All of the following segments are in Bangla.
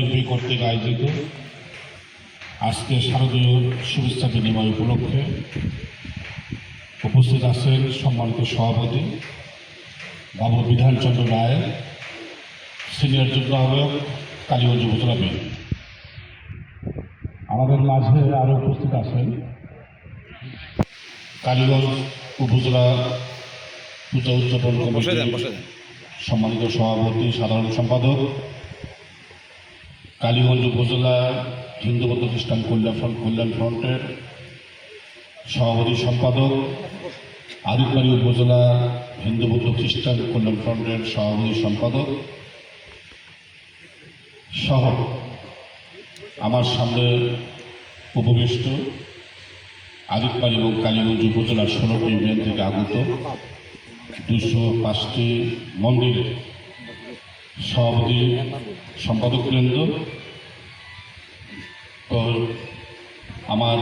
বিএনপি কর্তৃক আয়োজিত আজকে শারদীয় শুভেচ্ছা বিনিময় উপলক্ষে উপস্থিত আছেন সম্মানিত সভাপতি বাবু বিধানচন্দ্র রায় সিনিয়র যুগ্ম আহ্বায়ক কালীগঞ্জ উপজেলা বিএনপি। আমাদের মাঝে আরও উপস্থিত আছেন কালীগঞ্জ উপজেলা পূজা উদযাপন সম্মানিত সভাপতি সাধারণ সম্পাদক কালীগঞ্জ উপজেলা হিন্দু বৌদ্ধ খ্রিস্টান কল্যাণ ফ্রন্ট, কল্যাণ ফ্রন্টের সভাপতি সম্পাদক আদিতবাড়ি উপজেলা হিন্দু বৌদ্ধ খ্রিস্টান কল্যাণ ফ্রন্টের সভাপতি সম্পাদক সহ আমার সামনে উপবিষ্ট আদিতবাড়ি এবং কালীগঞ্জ উপজেলার ষোলোটি ইউনিয়ন থেকে আগত দুশো পাঁচটি মন্দিরের সভাপতি সম্পাদকবৃন্দ ও আমার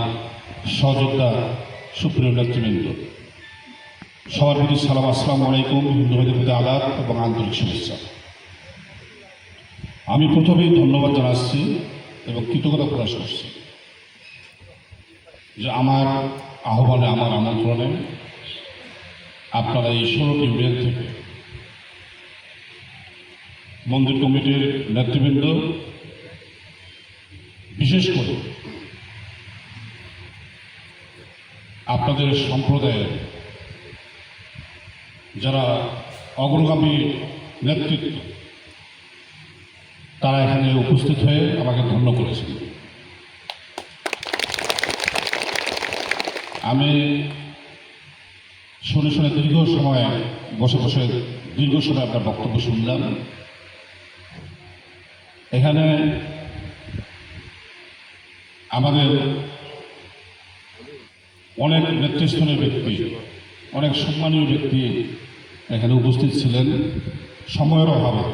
সহযোদ্ধা সুপ্রিয় নেতৃবৃন্দ। সবার প্রতি সালাম, আসসালাম আলাইকুম, হিন্দু ভাইদের প্রতি আদাব এবং আন্তরিক শুভেচ্ছা। আমি প্রথমেই ধন্যবাদ জানাচ্ছি এবং কৃতজ্ঞতা প্রকাশ করছি যে আমার আহ্বানে, আমার আমন্ত্রণে আপনারা এই ষোলোটি ইউনিয়ন থেকে মন্দির কমিটির নেতৃবৃন্দ, বিশেষ করে আপনাদের সম্প্রদায়ের যারা অগ্রগামী নেতৃত্ব, তারা এখানে উপস্থিত হয়ে আমাকে ধন্য করেছেন। আমি শুনে শুনে দীর্ঘ সময় বসে বসে দীর্ঘ সময় আপনার বক্তব্য শুনলাম। এখানে আমাদের অনেক নেতৃস্থানীয় ব্যক্তি, অনেক সম্মানীয় ব্যক্তি এখানে উপস্থিত ছিলেন। সময়ের অভাবে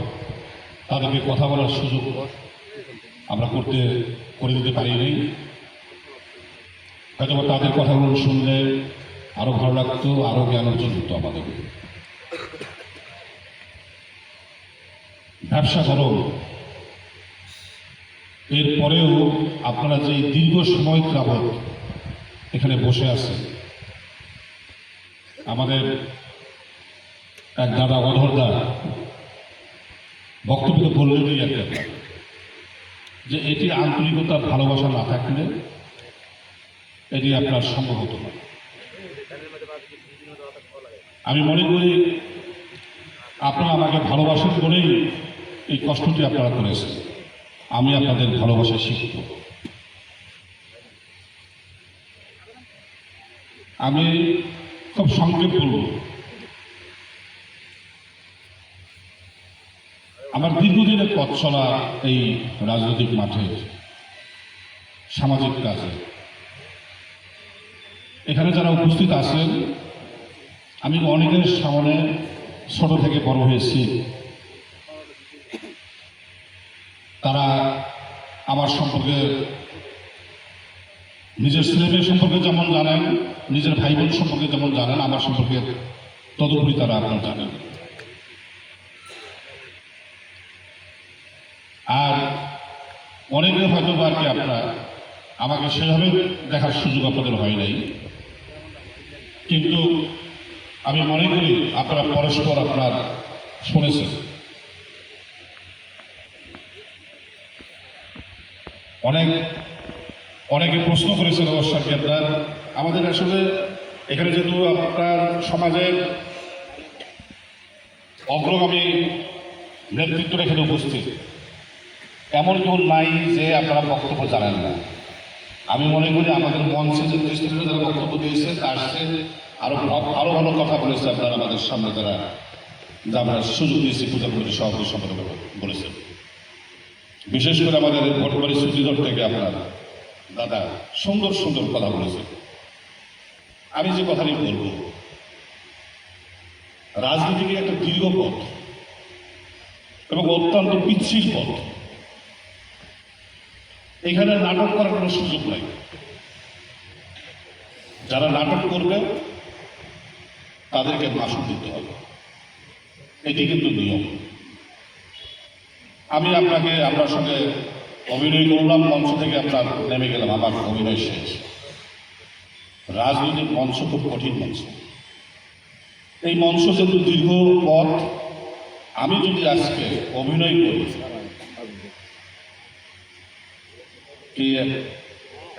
তাদেরকে কথা বলার সুযোগ আমরা করতে, করে দিতে পারিনি। হয়তো তাদের কথাগুলো শুনলে আরও ভালো লাগতো আরও জ্ঞান অর্জন হতো আমাদের। ব্যবসা গরম এরপরেও আপনারা যে দীর্ঘ সময় যাবৎ এখানে বসে আছেন আমাদের এক দাদা অধরদা বক্তব্য বললেনই কথা, যে এটি আন্তরিকতা ভালোবাসা না থাকলে এটি আপনার সম্ভব হতো না। আমি মনে করি আপনারা আমাকে ভালোবাসেন বলেই এই কষ্টটি আপনারা করেছেন। আমি আপনাদের ভালোবাসা শিখব। আমি খুব সংক্ষেপ বলব। আমার দীর্ঘদিনের পথ চলা এই রাজনৈতিক মাঠে, সামাজিক কাজে, এখানে যারা উপস্থিত আছেন, আমি অনেকের সামনে ছোট থেকে বড় হয়েছি। তারা আমার সম্পর্কে, নিজের ছেলে সম্পর্কে যেমন জানেন, নিজের ভাই বোন সম্পর্কে যেমন জানেন, আমার সম্পর্কে তদুপরি তারা আপনার জানেন। আর অনেকে হয়তো বা আর কি আপনারা। আমাকে সেভাবে দেখার সুযোগ আপনাদের হয় নাই। কিন্তু আমি মনে করি আপনারা পরস্পর আপনার শুনেছেন। অনেক, অনেকে প্রশ্ন করেছেন অবশ্য আপনার, আমাদের আসলে এখানে যেহেতু আপনার সমাজের অগ্রগামী নেতৃত্ব এখানে উপস্থিত, এমন কেউ নাই যে আপনারা বক্তব্য জানেন না। আমি মনে করি আমাদের মঞ্চে যে দৃষ্টিতে যারা বক্তব্য দিয়েছে, তার সাথে আরও আরও ভালো কথা বলেছে আপনারা আমাদের সামনে যারা, যা আমরা সুযোগ দিয়েছি পূজা কমিটি সভাপতি সম্পাদক বলেছেন। বিশেষ করে আমাদের ভোটবাড়ি সুচিদল থেকে আপনার দাদা সুন্দর সুন্দর কথা বলেছেন। আমি যে কথাটি বলব, রাজনীতিকে একটা দীর্ঘ পথ এবং অত্যন্ত পিচ্ছিল পথ। এখানে নাটক করার কোনো সুযোগ নাই। যারা নাটক করবে, তাদেরকে মাসুল দিতে হবে। এটি কিন্তু নিয়ম। আমি আপনাকে, আপনার সঙ্গে অভিনয় করলাম, মঞ্চ থেকে আপনার নেমে গেলাম, আমার অভিনয় শেষ। রাজনৈতিক মঞ্চ খুব কঠিন মঞ্চ। এই মঞ্চ যেহেতু দীর্ঘ পথ, আমি যদি আজকে অভিনয় করি, কি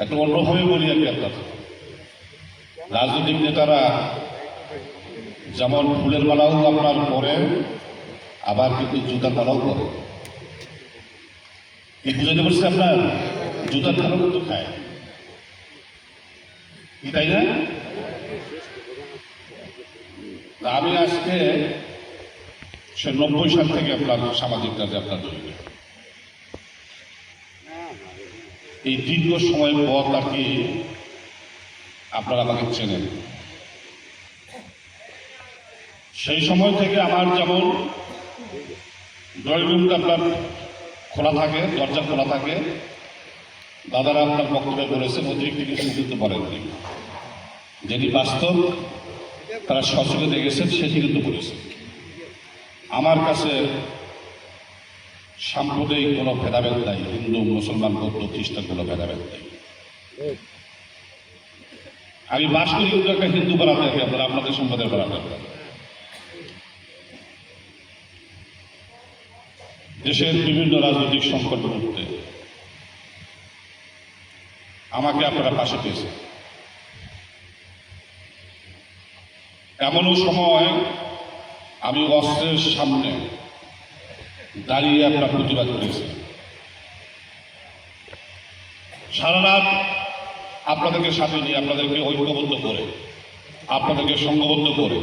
একটু অন্যভাবে বলি কি আপনার রাজনৈতিক নেতারা যেমন ফুলের মালাও আপনার পরে আবার কিন্তু জুতার মালাও করে কি বুঝাতে পারছি আপনার জুতার মালাও কিন্তু খায়? কি, তাই না? তা আমি আজকে সে নব্বই সাল থেকে আপনার সামাজিক কাজে আপনার জড়িত। এই দীর্ঘ সময় পর আর কি আপনারা আমাকে চেনেন। সেই সময় থেকে আমার যেমন ড্রয়িং রুমটা আপনার খোলা থাকে, দরজা খোলা থাকে। দাদারা আপনার বক্তব্যে বলেছেন অতিরিক্ত কিছু কিন্তু বলেননি। যেটি বাস্তব, তারা সচকে দেখেছেন সেটি কিন্তু বলেছেন। আমার কাছে সাম্প্রদায়িক কোনো ভেদাভেদ নাই, হিন্দু, মুসলমান, বৌদ্ধ, খ্রিস্টান কোনো ভেদাভেদ নেই। আমি বাস করি একটা হিন্দু আছি আপনারা আপনাদের সম্পদের পাড়াতে দেশের বিভিন্ন রাজনৈতিক সংকট মুহূর্তে আমাকে আপনারা পাশে পেয়েছে এমনও সময় আমি অস্ত্রের সামনে দাঁড়িয়ে আপনার প্রতিবাদ করেছি। সারা রাত আপনাদেরকে সাথে নিয়ে, আপনাদেরকে ঐক্যবদ্ধ করে, আপনাদেরকে সংঘবদ্ধ করে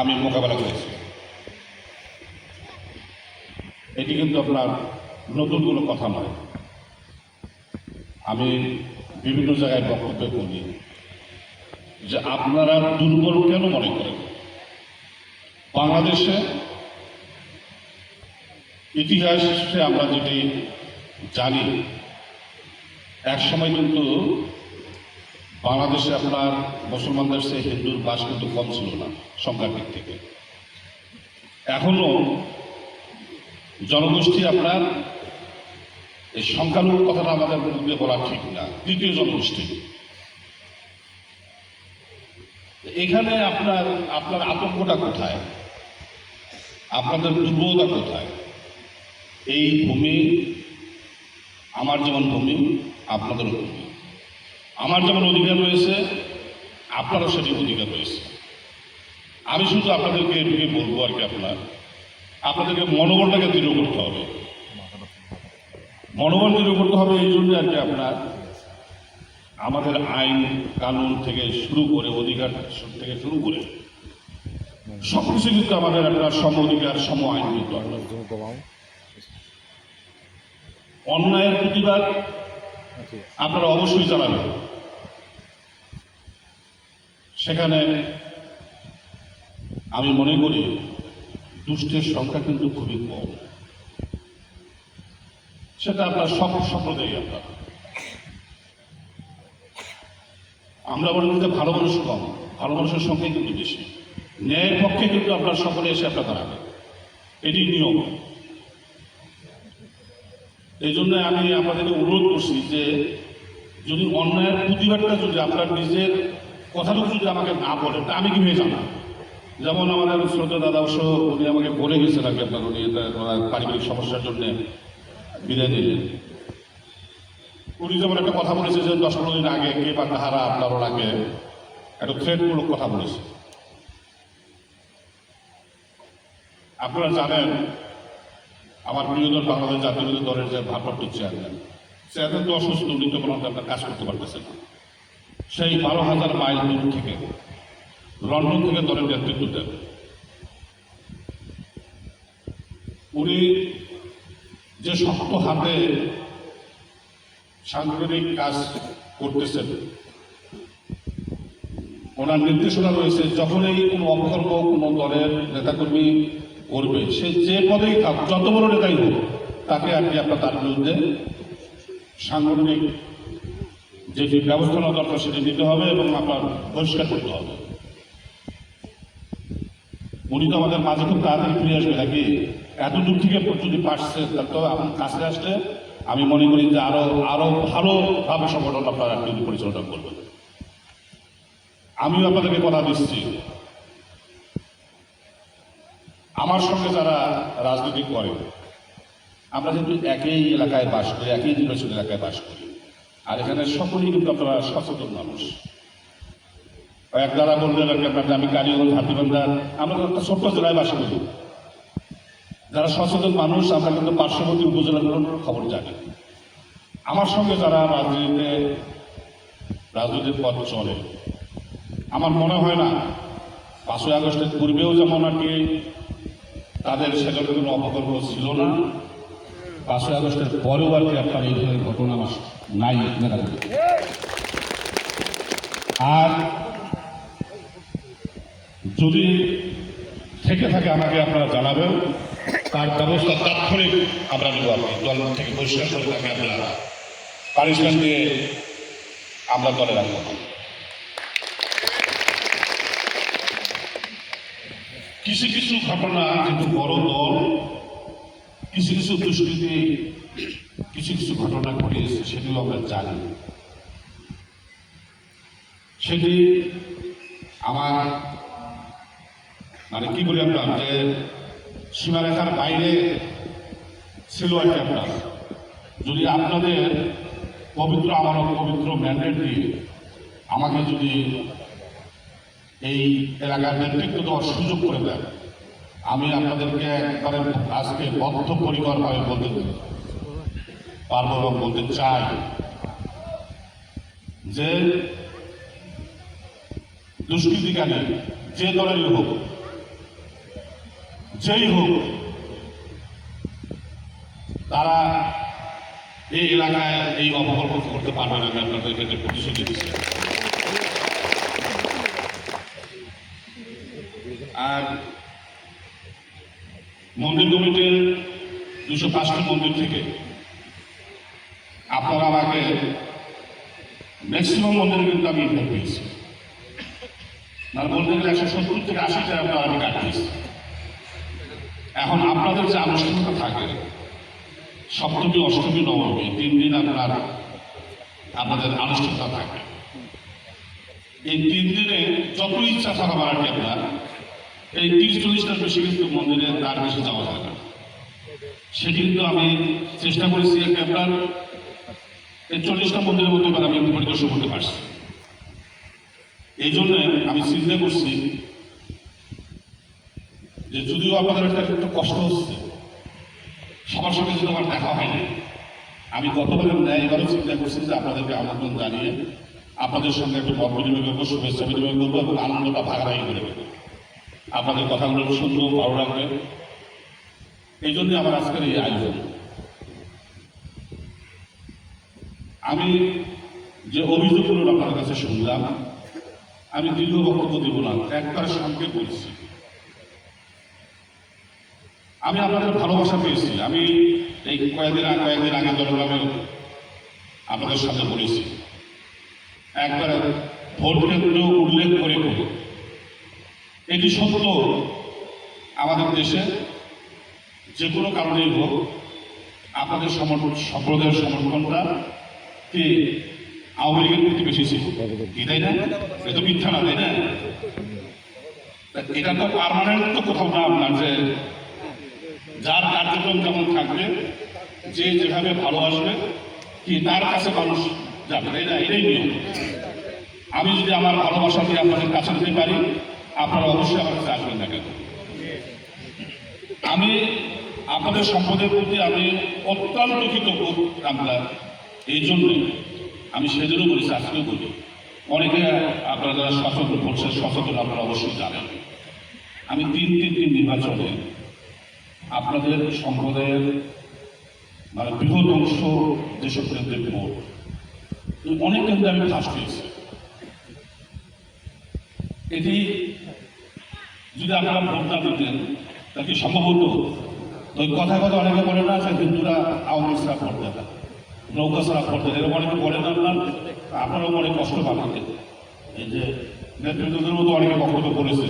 আমি মোকাবেলা করেছি। এটি কিন্তু আপনার নতুন কোনো কথা নয়। আমি বিভিন্ন জায়গায় বক্তব্য করি যে আপনারা দুর্বল কেন মনে করেন? বাংলাদেশে ইতিহাসে আমরা যেটি জানি এক সময় কিন্তু বাংলাদেশে আপনার মুসলমানদের সে হিন্দুর বাস কিন্তু কম ছিল না সংখ্যার দিক থেকে। এখনও জনগোষ্ঠী আপনার, এই সংখ্যালঘু কথাটা আমাদের মধ্যে বলা ঠিক না। দ্বিতীয় জনগোষ্ঠী। এখানে আপনার আপনার আতঙ্কটা কোথায়? আপনাদের দুর্বলতা কোথায়? এই ভূমি, আমার যেমন ভূমি আপনাদেরও ভূমি। আমার যেমন অধিকার রয়েছে, আপনারও সেটি অধিকার রয়েছে। আমি শুধু আপনাদেরকে এটুকুই বলব আর কি আপনার। আপনাদেরকে মনোবলটাকে দৃঢ় করতে হবে। মনোবল দৃঢ় করতে হবে এই জন্য আর কি আপনার আমাদের আইন কানুন থেকে শুরু করে অধিকার থেকে শুরু করে সব কিছু কিন্তু আমাদের একটা সম অধিকার, সম আইন অন্যায়ের প্রতিবাদ আপনারা অবশ্যই চালাবেন সেখানে আমি মনে করি দুষ্টের সংখ্যা কিন্তু খুবই কম। সেটা আপনার সব সম্প্রদায় আপনার। আমরা মনে করি ভালো মানুষ কম, ভালো মানুষের সংখ্যাই কিন্তু বেশি। ন্যায়ের পক্ষে কিন্তু আপনার সকলে এসে আপনার দাঁড়াবে এটি নিয়ম। এই জন্য আমি আপনাদেরকে অনুরোধ করছি যে যদি অন্যায়ের প্রতিবাদটা যদি আপনার নিজের কথাটুকু যদি আমাকে না বলেন, তা আমি কীভাবে জানা যেমন আমাদের শ্রদ্ধা দাদা অবশ্য উনি আমাকে বলে গেছেন আগে আপনার, উনি পারিবারিক সমস্যার জন্য বিদায় নিলেন। উনি যেমন একটা কথা বলেছে যে দশ পনেরো দিন আগে কে বা কাহারা আপনার ওনাকে একটা থ্রেটমূলক কথা বলেছে। আপনারা জানেন, আমার প্রিয় দল বাংলাদেশ জাতীয় দলের যে ভারপ্রাপ্ত চেয়ারম্যান চেয়ারম্যান তো অসুস্থ, উনি তো আপনার কাজ করতে পারতেছে না। সেই বারো হাজার মাইল দূর থেকে লন্ডন থেকে দলের নেতৃত্ব দেন। উনি যে শক্ত হাতে সাংগঠনিক কাজ করতেছেন, ওনার নির্দেশনা রয়েছে, যখনই কোনো অপকর্ম কোনো দলের নেতাকর্মী করবে, সে যে পদেই থাক যত বড় নেতাই হোক, তাকে কি আপনার তার বিরুদ্ধে সাংগঠনিক যে যে ব্যবস্থা নেওয়া দরকার সেটি নিতে হবে এবং আপনার পরিষ্কার করতে হবে। উনি তো আমাদের মাঝে খুব তাড়াতাড়ি ফিরে আসবে নাকি? এত দূর থেকে যদি পারছে, তো আপনার কাছে আসলে আমি মনে করি যে আরও আরও ভালোভাবে সংগঠন আপনারা যদি পরিচালনা করবেন। আমিও আপনাদেরকে কথা দিচ্ছি। আমার সঙ্গে যারা রাজনীতি করে, আমরা কিন্তু একই এলাকায় বাস করি, একই নির্বাচন এলাকায় বাস করি। আর এখানে সকলেই কিন্তু আপনারা সচেতন মানুষ। এক দ্বারা বললেন আপনার যে আমি কারিগঞ্জ হাতিবান্ধার আমরা একটা ছোট্ট জেলায় বাস করি যারা সচেতন মানুষ, আমরা কিন্তু পার্শ্ববর্তী উপজেলাগুলোর খবর জানি। আমার সঙ্গে যারা রাজনীতিতে রাজনীতির পথ চলে, আমার মনে হয় না, পাঁচই আগস্টের পূর্বেও যেমন আর কি তাদের সেখানে কোনো অপকর্ম ছিল না, পাঁচই আগস্টের পরেও আর কি আপনার এই ধরনের ঘটনা আমার নাই আর যদি থেকে থাকে আমাকে আপনারা জানাবেন, তার ব্যবস্থা তাৎক্ষণিক আমরা নেব আপনি দল থেকে পরিষ্কার করে তাকে আমরা পানিশমেন্ট দিয়ে আমরা দলে রাখব। কিছু কিছু ঘটনা কিন্তু বড় দল, কিছু কিছু দুষ্কৃতি, কিছু কিছু ঘটনা ঘটিয়েছে সেটিও আমরা জানি। সেটি আমার মানে কি বলি আপনার যে সীমারেখার বাইরে ছিল আর কি আপনার যদি আপনাদের পবিত্র, আমার পবিত্র ম্যান্ডেট দিয়ে আমাকে যদি এই এলাকার নেতৃত্ব দেওয়ার সুযোগ করে দেন, আমি আপনাদেরকে একবারে আজকে বদ্ধপরিকরভাবে বলতে পারব বলতে চাই যে দুষ্কৃতিকারী, যে দলেরই হোক যেই হোক, তারা এই এলাকায় এই অপকল্প করতে পারবে না, আমি আপনাদেরকে যে প্রতিশ্রুতি দিচ্ছি। আর মন্দির কমিটির দুশো পাঁচটি মন্দির থেকে আপনারা আমাকে ম্যাক্সিমাম মন্দিরে কিন্তু আমি ভোট পেয়েছি মানে বলতে একশো সত্তর থেকে আশিটা আপনার আমি কাটিয়েছি। এখন আপনাদের যে আনুষ্ঠানিকতা থাকে, সপ্তমী, অষ্টমী, নবমী, তিন দিন আপনার, আপনাদের আনুষ্ঠানিকতা থাকে। এই তিন দিনে যত ইচ্ছা থাকা বাড়াটি আপনার এই তিরিশ চল্লিশটার বেশি কিন্তু মন্দিরে তার বেশি যাওয়া যায় না। সেটি কিন্তু আমি চেষ্টা করেছি যে আপনার, এই চল্লিশটা মন্দিরের মধ্যে আমি পরিদর্শন করতে পারছি। এই জন্য আমি চিন্তা করছি যে যদিও আপনাদের একটা কষ্ট হচ্ছে, সবার সঙ্গে যদি আমার দেখা হয়নি আমি গতবারের ন্যায় এবারও চিন্তা করছি যে আপনাদেরকে আমন্ত্রণ জানিয়ে আপনাদের সঙ্গে একটু মত বিনিময় করব, শুভেচ্ছা বিনিময় করব এবং আনন্দটা ভাগাভাগি করে আপনাদের কথাগুলো শুনব ভালো লাগবে। এই জন্য আমার আজকের এই আয়োজন। আমি যে অভিযোগগুলো আপনার কাছে শুনলাম, আমি দীর্ঘ বক্তব্য দেব না, একবার সংক্ষেপ বলছি। আমি আপনাদের ভালোবাসা পেয়েছি। আমি এই কয়েকদিন কয়েকদিন আগে ধরুন আমি আপনাদের সাথে বলেছি। একবার ভোট কেন্দ্র উল্লেখ করে এটি সত্য আমাদের দেশে যে কোনো কারণেই হোক, আপনাদের সমর্থন সম্প্রদায়ের সমর্থনটা কি আওয়ামী লীগের প্রতি বেশি ছিল? কি, তাই না? এ তো মিথ্যা না, তাই না? এটা তো পারমানেন্ট তো কোথাও না আপনার যে যার কার্যক্রম যেমন থাকবে, যে যেভাবে ভালোবাসবে কি তার কাছে মানুষ যাবে না এটাই নিয়ম। আমি যদি আমার ভালোবাসা দিয়ে আপনাদের কাছে দিতে পারি, আপনারা অবশ্যই আমার কাছে আসবেন না কেন আমি আপনাদের সম্পদের প্রতি আমি অত্যন্ত কৃতজ্ঞ আমরা এই জন্যই আমি সেজন্য বলেছি, আজকেও বলি। অনেকে আপনারা যারা সচেতন করছেন সচেতন আপনারা অবশ্যই জানেন। আমি তিন তিন তিন নির্বাচনে আপনাদের সম্প্রদায়ের মানে বৃহৎ অংশ কেন্দ্রের ভোট। অনেক কেন্দ্রে আমি ফার্স্ট হয়েছি এটি যদি আপনারা ভোট না দিতেন তা কি সম্ভব হতো তো ওই কথা কথা অনেকে বলে না যে হিন্দুরা আওয়ামী ছাড়া ভোট দেয় নৌকা ছাড়া ভোট দেয় এরকম অনেকে বলেন আপনার। আপনারাও অনেক কষ্ট পাবেন এই যে নেতৃত্বদের মতো অনেকে বক্তব্য করেছে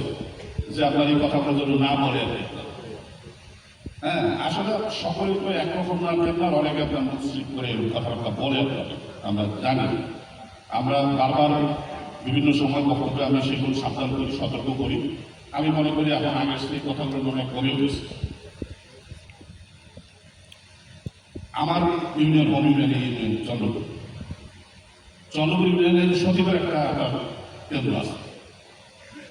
যে আপনার এই কথাগুলো যেন না বলে হ্যাঁ আসলে সকলে তো একরকম না আপনার অনেকে আপনার মুসলিম করে কথাবার্তা বলে আমরা জানি। আমরা বারবার বিভিন্ন সময় বক্তব্যে আমি সেগুলো সাবধান করি, সতর্ক করি। আমি মনে করি এখন আগের সেই কথাগুলো মনে কমে গেছে আমার union home union union Chandrapur. Chandrapur ইউনিয়নের সচিবের একটা কেন্দ্র আছে।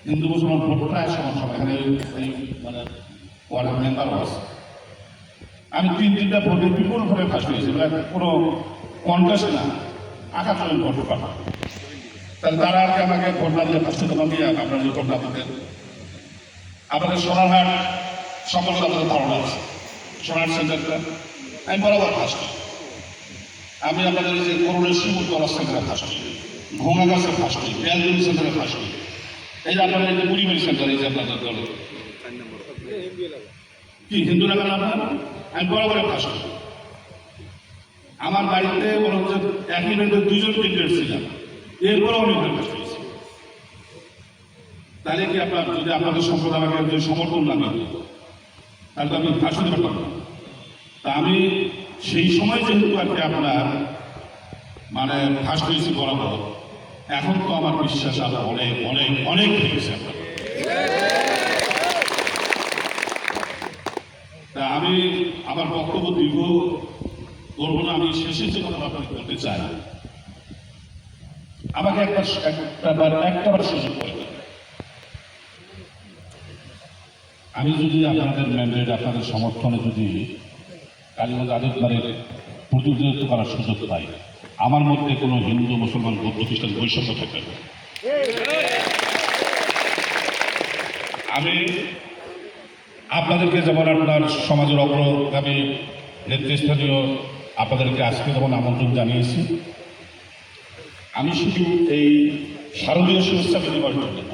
হিন্দু মুসলমান ভোট প্রায় সমান সমান। এখানে মানে ওয়ার্ডের মেম্বারও আছে। আমি তিন তিনটা ভোটে বিপুল ভোটে ফার্স্ট হয়েছি মানে কোনো কন্টেস্ট না। আকাশ আমি ভোট পাবো তাহলে তারা আর কি আমাকে ভোট না দিয়ে ফার্স্ট হতে পারবি? আপনারা যে ভোট না দিতেন আপনাদের সোনারহাট সম্পর্কে আপনাদের ধারণা আছে। সোনার সেন্টারটা আমি বরাবর ফার্স্ট আমি আপনাদের যে করুণের শিমুল কলার সেন্টারে ফার্স্ট ভোঙা গাছের ফার্স্ট বেলগুলি সেন্টারে ফার্স্ট এই যে আপনাদের যে মুড়িবাড়ি সেন্টার, এই যে আপনাদের দল। কি হিন্দু লাগান আপনার? আমি বরাবর ফার্স্ট আমার বাড়িতে মনে হচ্ছে একই বেঞ্চে দুজন ক্রিকেট ছিলাম। এরপরেও আমি ওখানে হয়েছি তাহলে কি আপনার, যদি আপনাদের সম্পদ আমাকে যদি সমর্থন না করে তাহলে তো আমি দিতে পারতাম তা আমি সেই সময় যেহেতু আর কি আপনার মানে ফার্স্ট হয়েছি বরাবর, এখন তো আমার বিশ্বাস আরও অনেক অনেক অনেক হয়েছে আপনার তা আমি আমার বক্তব্য দীর্ঘ করব না, আমি শেষে যে কথা আপনাকে বলতে চাই না। আমাকে একবার একটা বার সুযোগ করে আমি যদি আপনাদের ম্যান্ডেট আপনাদের সমর্থনে যদি কালীগঞ্জ আদিতবারের প্রতিনিধিত্ব করার সুযোগ পাই, আমার মধ্যে কোনো হিন্দু, মুসলমান, বৌদ্ধ, খ্রিস্টান বৈষম্য থাকবে। আমি আপনাদেরকে যেমন আপনার সমাজের অগ্রগামী নেতৃস্থানীয় আপনাদেরকে আজকে যেমন আমন্ত্রণ জানিয়েছি, আমি শুধু এই শারদীয় শুভেচ্ছা বিনিময়ের জন্য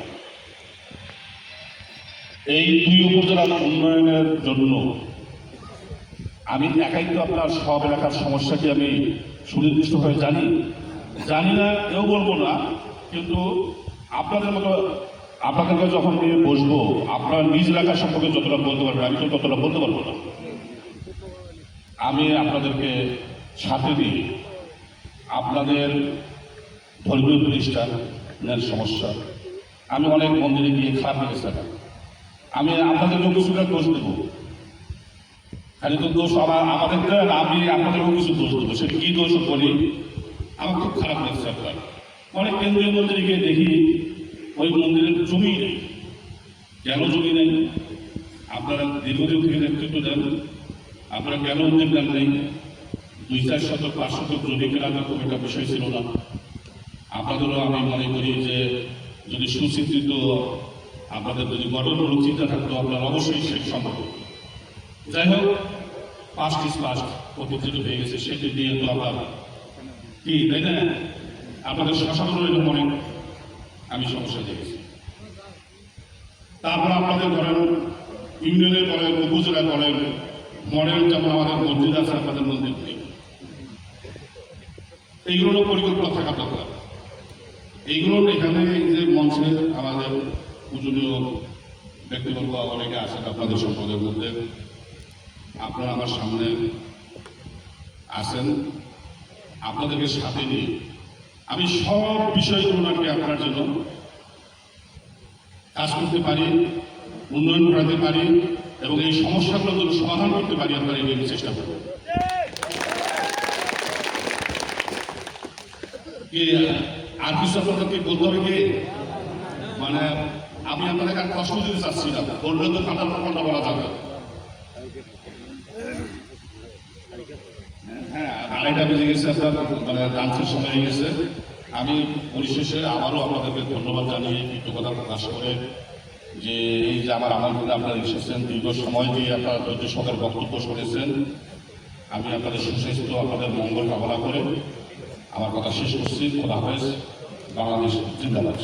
এই দুই উপজেলার উন্নয়নের জন্য আমি একাই তো আপনার সব এলাকার সমস্যাকে আমি সুনির্দিষ্টভাবে জানি। জানি না, এও বলব না, কিন্তু আপনাদের মতো আপনাদেরকে যখন নিয়ে বসবো, আপনার নিজ এলাকা সম্পর্কে যতটা বলতে পারবেন, আমি তো ততটা বলতে পারব না। আমি আপনাদেরকে সাথে দিয়ে আপনাদের ধর্মীয় প্রতিষ্ঠানের সমস্যা। আমি অনেক মন্দিরে গিয়ে খারাপ লেগেছে। আমি আপনাদেরকেও কিছুটা দোষ দেবো। খালি তো দোষ আমার, আমাদেরকে আর আমি আপনাদেরকেও কিছু দোষ দেবো। সে কি দোষ বলি? আমার খুব খারাপ লেগেছে আপনার। অনেক কেন্দ্রীয় মন্দিরে গিয়ে দেখি ওই মন্দিরের জমি নেই। কেন জমি নেই? আপনারা দীর্ঘদিন থেকে নেতৃত্ব দেন আপনারা কেন উদ্যোগ নেন নেই? দুই চার শতক, পাঁচ শতক জমি কেনার খুব একটা বিষয় ছিল না। আপনাদেরও আমি মনে করি যে যদি সুচিন্তিত, আপনাদের যদি গঠনমূলক চিন্তা থাকতো, আপনার অবশ্যই সে সম্ভব। যাই হোক পাস্ট ইস পাস্ট অতীত হয়ে গেছে, সেটি নিয়ে তো আবার কি, তাই না? আপনাদের শাসন মনে আমি সমস্যা দেখেছি তারপর আপনাদের ধরেন ইউনিয়নের বলেন উপজেলা বলেন, মডেল যেমন আমাদের মসজিদ আছে, আপনাদের মন্দির নেই। এইগুলোরও পরিকল্পনা থাকা দরকার। এইগুলো এখানে যে মঞ্চে আমাদের পূজনীয় ব্যক্তিবর্গ অনেকে আছেন আপনাদের সম্পদের মধ্যে। আপনারা আমার সামনে আসেন। আপনাদেরকে সাথে নিয়ে আমি সব বিষয়গুলোকে আপনার জন্য কাজ করতে পারি, উন্নয়ন করাতে পারি এবং এই সমস্যাগুলো যদি সমাধান করতে পারি আপনারা এই জন্য চেষ্টা করব। আর কিছু আপনাদেরকে বলতে হবে কি? মানে আমি আপনাদের কষ্ট দিতে চাচ্ছি না। বললে তো কাটার কথা বলা যাবে হ্যাঁ আড়াইটা বেজে গেছে আপনার মানে সময় গেছে। আমি পরিশেষে আবারও আপনাদেরকে ধন্যবাদ জানিয়ে কৃতজ্ঞতা প্রকাশ করে যে এই যে আমার আমার মধ্যে আপনারা এসেছেন, দীর্ঘ সময় দিয়ে আপনারা ধৈর্য সকের বক্তব্য শুনেছেন। আমি আপনাদের সুস্বাস্থ্য, আপনাদের মঙ্গল কামনা করে আমার কথা শেষ করছি। খোদা হয়েছে বাংলাদেশ জিন্দাবাদ।